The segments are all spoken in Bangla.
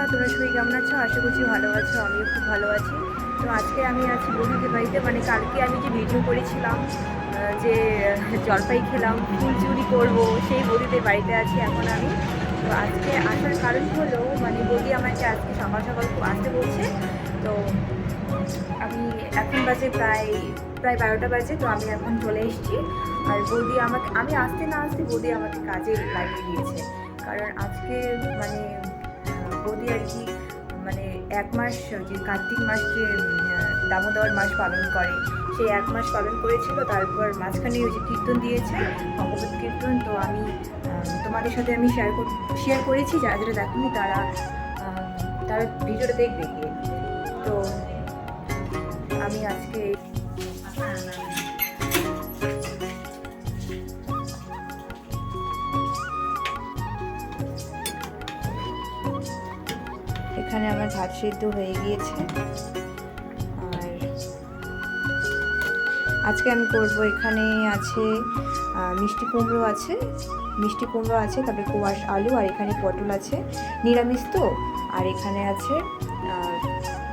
বন্ধুরা, তোমরা সবাই কেমন আছো? আশা করছি ভালো আছো, আমিও খুব ভালো আছি। তো আজকে আমি আছি বন্ধুদের বাড়িতে মানে কালকে আমি যে ভিডিও করেছিলাম যে জলপাই খেলাম, ফুল চুরি করব, সেই বৌদিদের বাড়িতে আছি এখন আমি। তো আজকে আসার কারণ হলো মানে বৌদি আমাকে আজকে সকাল সকাল খুব আসতে বলছে। তো আমি এখন বাজে প্রায় প্রায় বারোটা বাজে, তো আমি এখন চলে এসেছি। আর বৌদি আমাকে, আমি আসতে না আসতে বৌদি আমাকে কাজে লাগিয়ে দিয়েছে। কারণ আজকে মানে বৌদি আর কি মানে এক মাস, যে কার্তিক মাস যে দামোদর মাস পালন করে, সেই এক মাস পালন করেছিল, তারপর মাঝখানে ওই যে কীর্তন দিয়েছে, ভগবত কীর্তন, তো আমি তোমাদের সাথে আমি শেয়ার শেয়ার করেছি, যারা যারা দেখুনি তারা তারা ভিডিওটা দেখবে গিয়ে। তো আমি আজকে এখানে আমার ভাত সিদ্ধ হয়ে গিয়েছে। আর আজকে আমি করব এখানে আছে মিষ্টি কুমড়ো আছে। মিষ্টি কুমড়ো আছে, তারপরে কোয়াশ আলু, আর এখানে পটল আছে। নিরামিষ তো, আর এখানে আছে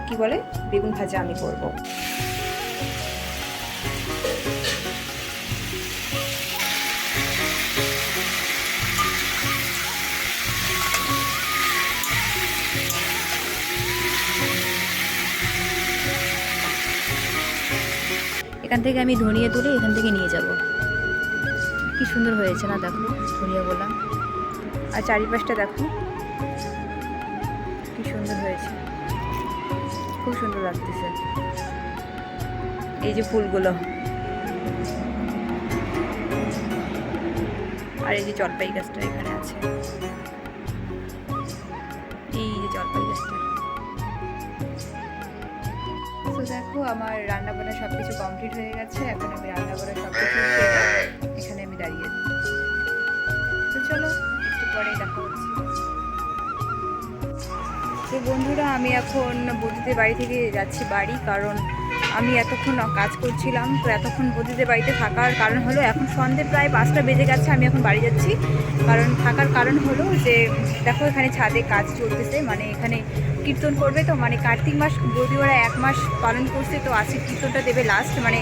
কি বলে? বেগুন ভাজা আমি করব। এখান থেকে আমি ধনিয়া তুলে এখান থেকে নিয়ে যাব। কি সুন্দর হয়েছে না দেখো, ধনিয়া বললাম আর চারিপাশটা দেখো, কি সুন্দর হয়েছে। খুব সুন্দর লাগতেছে। এই যে ফুলগুলো। আর এই যে জলপাই গাছটা এখানে আছে। এই যে জলপাই গাছটা। দেখো, আমার রান্না বান্না সব কিছু কমপ্লিট হয়ে গেছে। এখন আমি রান্না বান্না সব কিছু এখানে আমি দাঁড়িয়ে তো চলো, একটু পরে দেখা তো বন্ধুরা, আমি এখন বন্ধুদের বাড়ি থেকে যাচ্ছি বাড়ি, কারণ আমি এতক্ষণ কাজ করছিলাম, তো এতক্ষণ বৌদিদের বাড়িতে থাকার কারণ হলো এখন সন্ধে প্রায় পাঁচটা বেজে গেছে, আমি এখন বাড়ি যাচ্ছি। কারণ থাকার কারণ হলো যে, দেখো এখানে ছাদে কাজ চলতেছে মানে এখানে কীর্তন করবে তো মানে কার্তিক মাস বৌদি ওরা এক মাস পালন করছে, তো আজকে কীর্তনটা দেবে লাস্ট মানে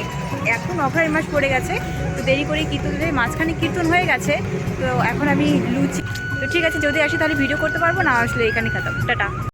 এখন অঘ্রায়ণ মাস পড়ে গেছে, তো দেরি করে কীর্তন দেবে মাঝখানে কীর্তন হয়ে গেছে, তো এখন আমি লুচি তো ঠিক আছে, যদি আসি তাহলে ভিডিও করতে পারব, না আসলে এখানে খেতাম। টাটা।